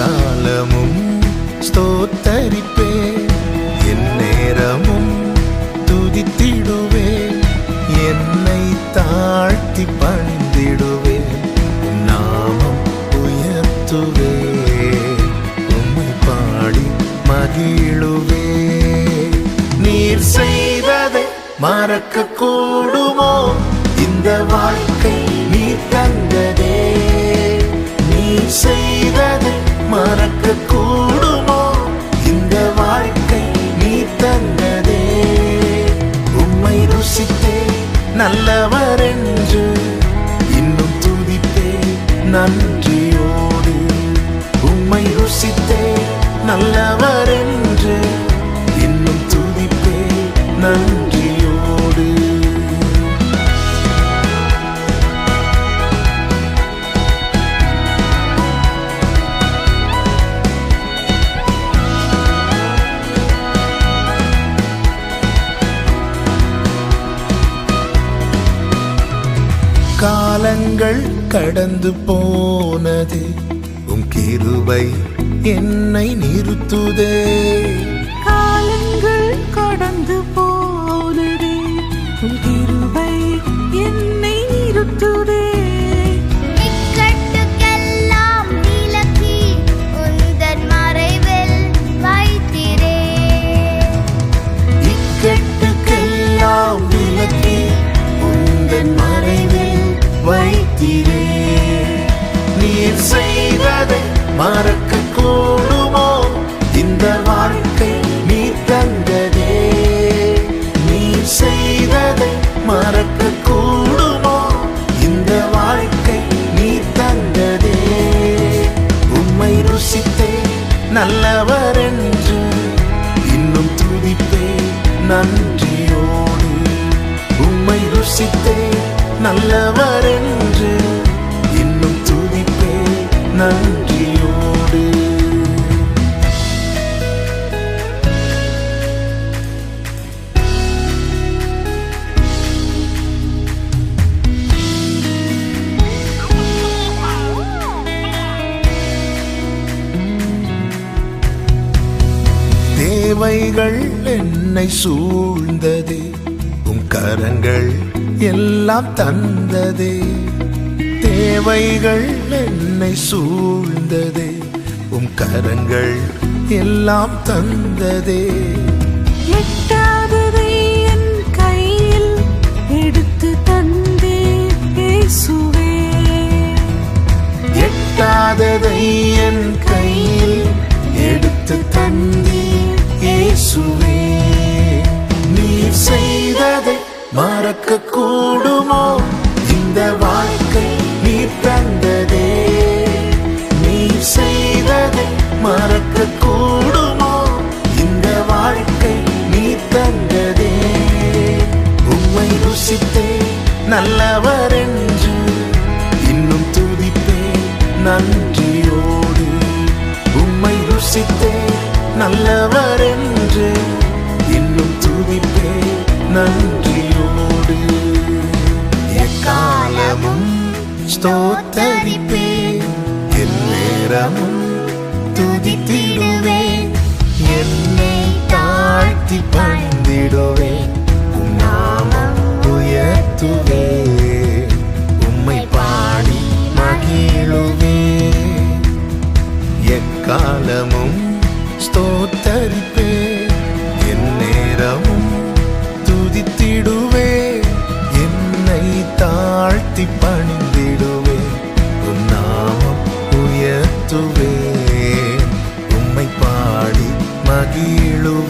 காலமும் ஸ்தோத்தரிப்பே. என் நேரமும் துதித்திடுவே. என்னை தாழ்த்தி பணிந்திடுவே. நாமம் உயர்த்துவே. உம்மை பாடி மகிழுவே. நீர் செய்வதை மறக்க கூடுமோ? இந்த வாழ்க்கை நீ தந்ததே. நீ செய் நன்றியோடு உம்மை ருசித்தே நல்லவர். காலங்கள் கடந்து போனது. உம் கிருபை என்னை நிறுத்துதே. காலங்கள் கடந்து போ நல்லவர் என்று இன்னும் துதிப்பே நன்றியோடு. உம்மை ருசித்தே நல்லவர் என்று தேவைகள் என்னை சூழ்ந்ததே. உம் கரங்கள் எல்லாம் தந்ததே. தேவைகள் என்னை சூழ்ந்ததே. உம் கரங்கள் எல்லாம் தந்ததே. எட்டாததை மறக்க கூடுமோ? இந்த வாழ்க்கை நீ தந்ததே. நீ செய்ததை மறக்க கூடுமோ? இந்த வாழ்க்கை நீ தந்ததே. உண்மை ருசித்தே நல்லவர் என்று இன்னும் துதிப்பே நன்றியோடு. உண்மை ருசித்தே நல்லவர் என்று ஸ்தோத்தரிப்பேன் என் நேரமும் துதித்திடுவே என்னை தாழ்த்தி பணிந்திடுவே 一路